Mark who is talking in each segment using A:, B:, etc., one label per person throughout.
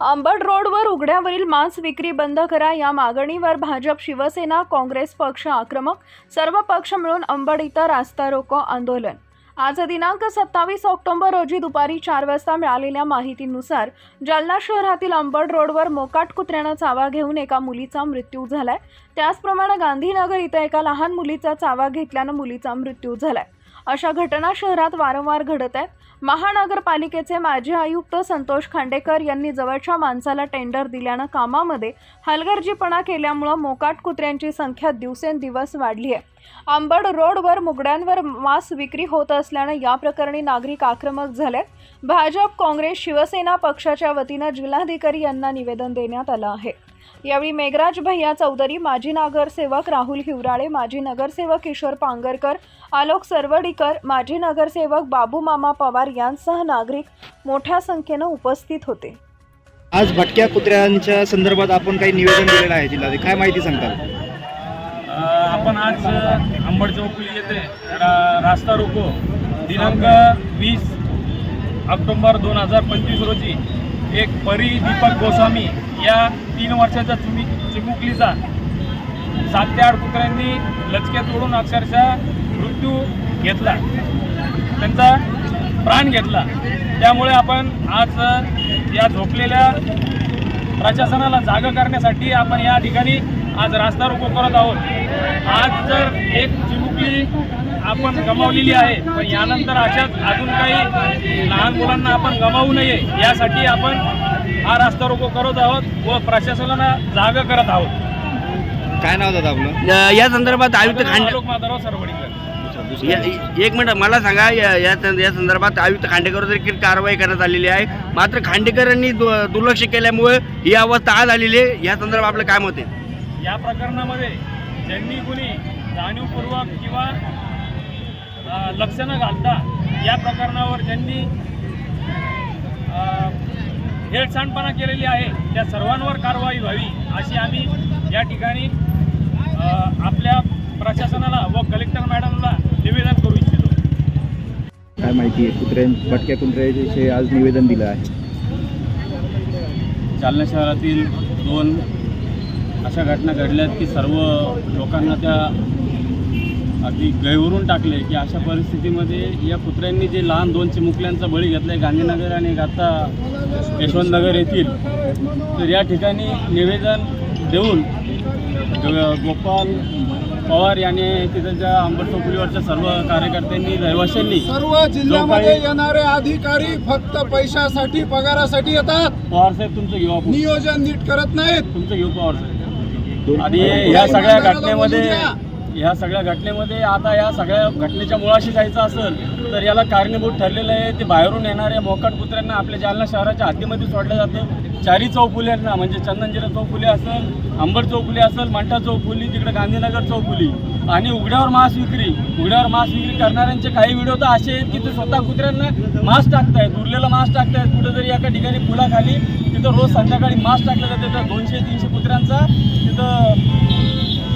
A: अंबड रोडवर उघड्यावरील मांस विक्री बंद करा या मागणीवर भाजप शिवसेना काँग्रेस पक्ष आक्रमक सर्व पक्ष मिळून अंबड इथं रास्ता रोको आंदोलन. आज दिनांक सत्तावीस ऑक्टोबर रोजी दुपारी चार वाजता मिळालेल्या माहितीनुसार जालना शहरातील अंबड रोडवर मोकाट कुत्र्यानं चावा घेऊन एका मुलीचा मृत्यू झालाय. त्याचप्रमाणे गांधीनगर इथं एका लहान मुलीचा चावा घेतल्यानं मुलीचा मृत्यू झालाय. अशा घटना शहरात वारंवार घडत आहेत. महानगरपालिकेचे माजी आयुक्त संतोष खांडेकर यांनी जवळच्या माणसाला टेंडर दिल्यानं कामामध्ये हलगर्जीपणा केल्यामुळं मोकाट कुत्र्यांची संख्या दिवसेंदिवस वाढली आहे. आंबड रोडवर मुगड्यांवर मांस विक्री होत असल्यानं या प्रकरणी नागरिक आक्रमक झाले. भाजप काँग्रेस शिवसेना पक्षाच्या वतीनं जिल्हाधिकारी यांना निवेदन देण्यात आलं आहे. यावेळी मेघराज भैया चौधरी माजी नगरसेवक राहुल हिवराळे माजी नगरसेवक किशोर पांगरकर आलोक सरवडीकर माजी नगरसेवक बाबू मामा पवार यांसह नागरिक मोठ्या संख्येनं उपस्थित होते.
B: आज भटक्या कुत्र्यांच्या संदर्भात आपण काही निवेदन दिलेलं आहे जिल्हाधिकारी. काय माहिती
C: सांगतात आपण आज अंबड चौकली येथे रा रास्ता रोको. दिनांक वीस ऑक्टोंबर दोन हजार पंचवीस रोजी एक परी दीपक गोस्वामी या तीन वर्षाच्या चुमी चिमुकलीचा सात ते आठ कुत्र्यांनी लचके तोडून अक्षरशः मृत्यू घेतला. त्यांचा प्राण घेतला. त्यामुळे आपण आज या झोपलेल्या प्रशासनाला जागा करण्यासाठी आपण या ठिकाणी आज रास्ता रोको करत आहोत. आज जर एक चिमुकली आपण गमावलेली आहे पण यानंतर अशाच अजून काही लहान मुलांना आपण गमावू नये यासाठी आपण हा रास्ता रोको करत आहोत व प्रशासनाला जागा करत आहोत.
B: काय नाव दादा आपलं?
D: या संदर्भात आयुक्त खांडे
C: माधवराव सरवडीकर.
D: या- एक मिनिट मला सांगा या या संदर्भात आयुक्त खांडेकर देखील कारवाई करण्यात आलेली आहे. मात्र खांडेकरांनी दु- दुर्लक्ष केल्यामुळे ही अवस्था आज आलेली आहे. या संदर्भात आपलं काय मत आहे?
C: या प्रकरणामध्ये ज्यांनी कुणी जाणीवपूर्वक किंवा लक्ष न घालता या प्रकरणावर ज्यांनी हेळसांडपणा केलेली आहे त्या सर्वांवर कारवाई व्हावी अशी आम्ही या ठिकाणी आपल्या प्रशासनाला व कलेक्टर मॅडमला निवेदन करू इच्छितो.
B: काय माहिती आहे कुत्र्यां भटक्या कुत्र्याविषयी आज निवेदन दिलं आहे.
E: जालना शहरातील दोन अशा घटना घडल्यात की सर्व लोकांना त्या अगदी गैवरून टाकले की अशा परिस्थितीमध्ये या कुत्र्यांनी जे लहान दोन चिमुकल्यांचा बळी घेतला आहे गांधीनगर आणि आता यशवंतनगर येथील तर या ठिकाणी निवेदन देऊन गोपाल पवार यांनी तिथच्या अंबड चौकुलीवरच्या सर्व कार्यकर्त्यांनी रहिवाशांनी
F: सर्व जिल्ह्यामध्ये येणारे अधिकारी फक्त पैशासाठी पगारासाठी येतात.
E: पवार साहेब तुमचं घेऊ आपण.
F: नियोजन नीट करत नाहीत.
E: तुमचं घेऊ पवार साहेब. आणि ह्या सगळ्या घटनेमध्ये ह्या सगळ्या घटनेमध्ये आता या सगळ्या घटनेच्या मुळाशी जायचं असेल तर याला कारणीभूत ठरलेलं आहे. ते बाहेरून येणाऱ्या मोकाट कुत्र्यांना आपल्या जालना शहराच्या हद्दीमध्ये सोडलं जातं. चारी चौफुल्यांना म्हणजे चंदनजिरा चौफुले असेल अंबर चौफुली असेल मंठा चौफुली तिकडे गांधीनगर चौफुली. आणि उघड्यावर मांस विक्री. उघड्यावर मांस विक्री करणाऱ्यांचे काही व्हिडिओ तर असे आहेत की ते स्वतः कुत्र्यांना मांस टाकतायत. उरलेलं मांस टाकतायत. कुठेतरी एका ठिकाणी पुलाखाली तिथं रोज संध्याकाळी मांस टाकलं जातं. तर दोनशे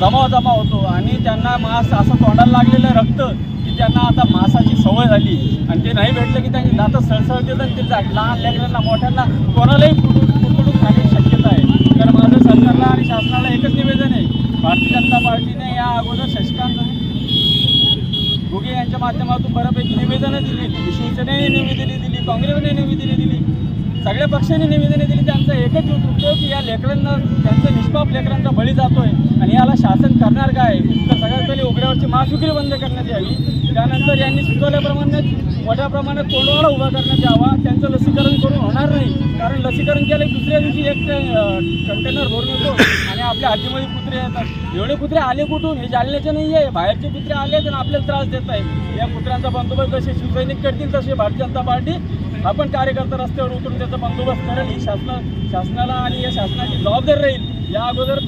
E: जमाव जमा होतो. आणि त्यांना मांस असं तोंडाला लागलेलं रक्त की त्यांना आता मांसाची सवय झाली. आणि ते नाही भेटलं की त्यांची दात सळसळते आणि ते लहान लेकरांना मोठ्यांना कोणालाही कुठून खाण्याची शक्यता आहे. तर माझं सरकारला आणि शासनाला एकच निवेदन आहे. भारतीय जनता पार्टीने या अगोदर शशिकांत घुगे यांच्या माध्यमातून बऱ्यापैकी निवेदनं दिली. शिवसेनेने निवेदने दिली काँग्रेसने निवेदने दिली. सगळ्या पक्षांनी निवेदने दिली त्यांचा एकच उद्योग की या लेकरांना त्यांचा निष्पाप लेकरांचा बळी जातोय आणि याला शासन करणार काय? तर सगळ्यात पहिले उघड्यावरची मास विक्री बंद करण्यात यावी. त्यानंतर यांनी सुचवल्याप्रमाणे मोठ्या प्रमाणात तोंडवाडा उभा करण्यात यावा. त्यांचं लसीकरण करून होणार नाही. कारण लसीकरण केलं दुसऱ्या दिवशी एक कंटेनर भरून येतो आणि आपल्या हातीमध्ये कुत्रे येतात. एवढे कुत्रे आले कुठून? हे जालन्याचे नाही आहे बाहेरचे कुत्रे आले तर आपल्याला त्रास देत आहे या कुत्र्यांचा बंदोबस्त जसे शिवसैनिक करतील तसे भारतीय जनता पार्टी आपण कार्यकर्ता रस्त्यावर उतरून त्याचा बंदोबस्त करेल. ही शासना शासनाला आणि या शासनाची जबाबदारी राहील. या अगोदर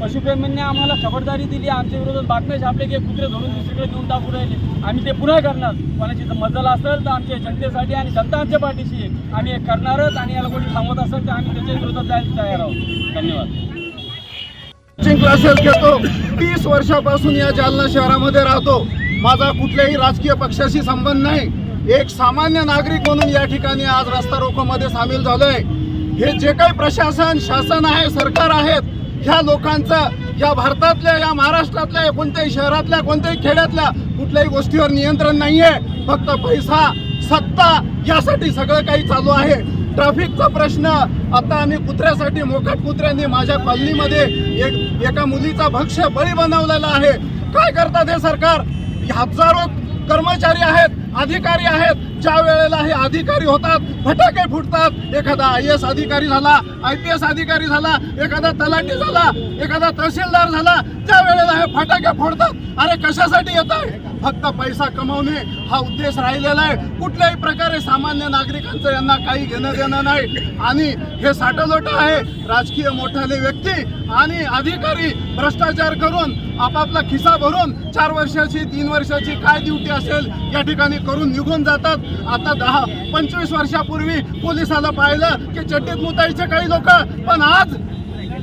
E: पशुप्रेमींनी आम्हाला खबरदारी दिली. आमच्या विरोधात बातम्या छापले की कुत्रे धरून दुसरीकडे देऊन टाकू राहिले. आम्ही ते पुन्हा करणार. कोणाची जर मजल असेल तर आमच्या जनतेसाठी आणि जनता आमच्या पाठीशी आहे. आम्ही हे करणारच आणि याला कोणी थांबवत असेल तर आम्ही त्याच्या विरोधात जायला तयार आहोत. धन्यवाद.
F: कोचिंग क्लासेस घेतो. तीस वर्षापासून या जालना शहरामध्ये राहतो. माझा कुठल्याही राजकीय पक्षाशी संबंध नाही. एक सामान्य नागरिक म्हणून या ठिकाणी आज रस्ता रोकोमध्ये सामील झालोय. हे जे काही प्रशासन शासन आहे सरकार आहेत ह्या लोकांचं या भारतातल्या या महाराष्ट्रातल्या कोणत्याही शहरातल्या कोणत्याही खेड्यातल्या कुठल्याही गोष्टीवर नियंत्रण नाहीये. फक्त पैसा सत्ता यासाठी सगळं काही चालू आहे. ट्रॅफिकचा प्रश्न आता आम्ही कुत्र्यासाठी मोकाट कुत्र्यांनी माझ्या कॉलनीमध्ये एक एका मुलीचा भक्ष्य बळी बनवलेला आहे. काय करतात हे सरकार? हजारो कर्मचारी आहेत. अधिकारी आहेत ज्या वेळेला हे अधिकारी होतात फटाके फुटतात. एखादा आय एस अधिकारी झाला आय पी एस अधिकारी झाला एखादा तलाठी झाला एखादा तहसीलदार झाला त्या वेळेला हे फटाके फोडतात. अरे कशासाठी येत आहे फक्त पैसा कमवणे हा उद्देश राहिलेला आहे. कुठल्याही प्रकारे सामान्य नागरिकांचं यांना काही घेणं देणं नाही. आणि हे साठलोट आहे. राजकीय मोठाले व्यक्ती आणि अधिकारी भ्रष्टाचार करून आपापला खिसा भरून चार वर्षाची तीन वर्षाची काय ड्युटी असेल या ठिकाणी करून निघून जातात. आता दहा पंचवीस वर्षापूर्वी पोलिसाला पाहिलं की चड्डीत मुतायचे काही लोक. पण आज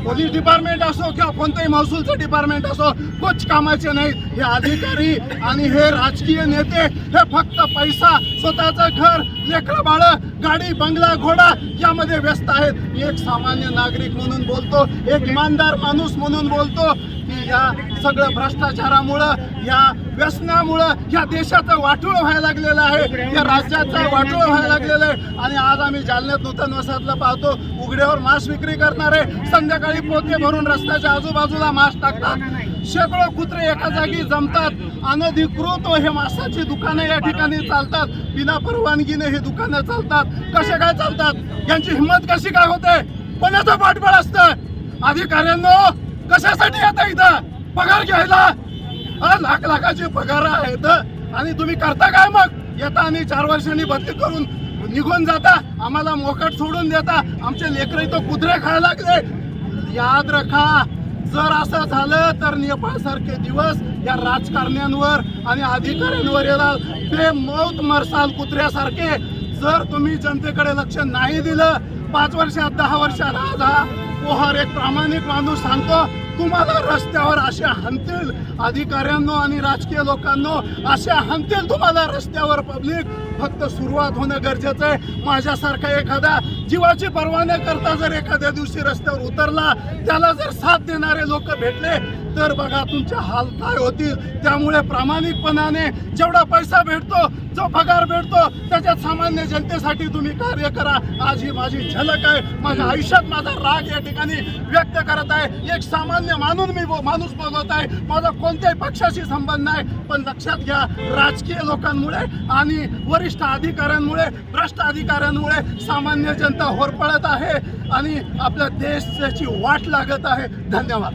F: पोलीस डिपार्टमेंट असो किंवा कोणतंही महसूलचं डिपार्टमेंट असो कुछ कामाचे नाहीत हे अधिकारी आणि हे राजकीय नेते हे फक्त पैसा स्वतःचं घर लेकरं बाळ गाडी बंगला घोडा यामध्ये व्यस्त आहेत. एक सामान्य नागरिक म्हणून बोलतो एक इमानदार माणूस म्हणून बोलतो. या सगळं भ्रष्टाचारामुळं या व्यसनामुळं या देशाचं वाटोळ व्हायला लागलेलं आहे. या राज्याचं वाटोळ व्हायला लागलेलं आहे. आणि आज आम्ही जालन्यात नूतन वसाहतला पाहतो. उघड्यावर मांस विक्री करणारे संध्याकाळी पोते भरून रस्त्याच्या आजूबाजूला मांस टाकतात. शेकडो कुत्रे एका जागी जमतात. अनधिकृत हे मासाची दुकानं या ठिकाणी चालतात. बिना परवानगीने हे दुकानं चालतात. कसे काय चालतात? यांची हिंमत कशी काय होते? कोणाचं पाठबळ असतं? अधिकाऱ्यांनो कशासाठी येतं इथं? पगार घ्यायला? लाख लाखाचे पगार आहेत. आणि तुम्ही करता काय मग? येता आणि चार वर्षांनी बदली करून निघून जाता. आम्हाला मोकट सोडून देता. आमचे लेकर इथं कुत्रे खायला लागले. याद रखा जर असं झालं तर नेपाळ सारखे दिवस या राजकारण्यांवर आणि अधिकाऱ्यांवर येणार. बेमौत मरसाल कुत्र्यासारखे. जर तुम्ही जनतेकडे लक्ष नाही दिलं पाच वर्षात दहा वर्षात आज हा पोहार एक प्रामाणिक माणूस सांगतो तुम्हाला रस्त्यावर अशा हनतील अधिकाऱ्यांनो आणि राजकीय लोकांनो अशा हनतील तुम्हाला रस्त्यावर पब्लिक फक्त सुरुवात होणं गरजेचं आहे. माझ्यासारखा एखादा जीवाची पर्वा करता जर एखाद्या दिवशी रस्त्यावर उतरला त्याला जर साथ देणारे लोक भेटले तर बघा तुमच्या हाल काय होतील. त्यामुळे प्रामाणिकपणाने जेवढा पैसा भेटतो जो पगार भेटतो त्याच्यात सामान्य जनतेसाठी तुम्ही कार्य करा. आज ही माझी झलक आहे. माझ्या आयुष्यात माझा राग या ठिकाणी व्यक्त करत आहे. एक सामान्य मानून मी माणूस बोलत आहे. माझा कोणत्याही पक्षाशी संबंध नाही. पण लक्षात घ्या राजकीय लोकांमुळे आणि वरिष्ठ अधिकाऱ्यांमुळे भ्रष्ट अधिकाऱ्यांमुळे सामान्य जन जनता होरपळत आहे आणि आपल्या देशाची वाट लागत आहे. धन्यवाद.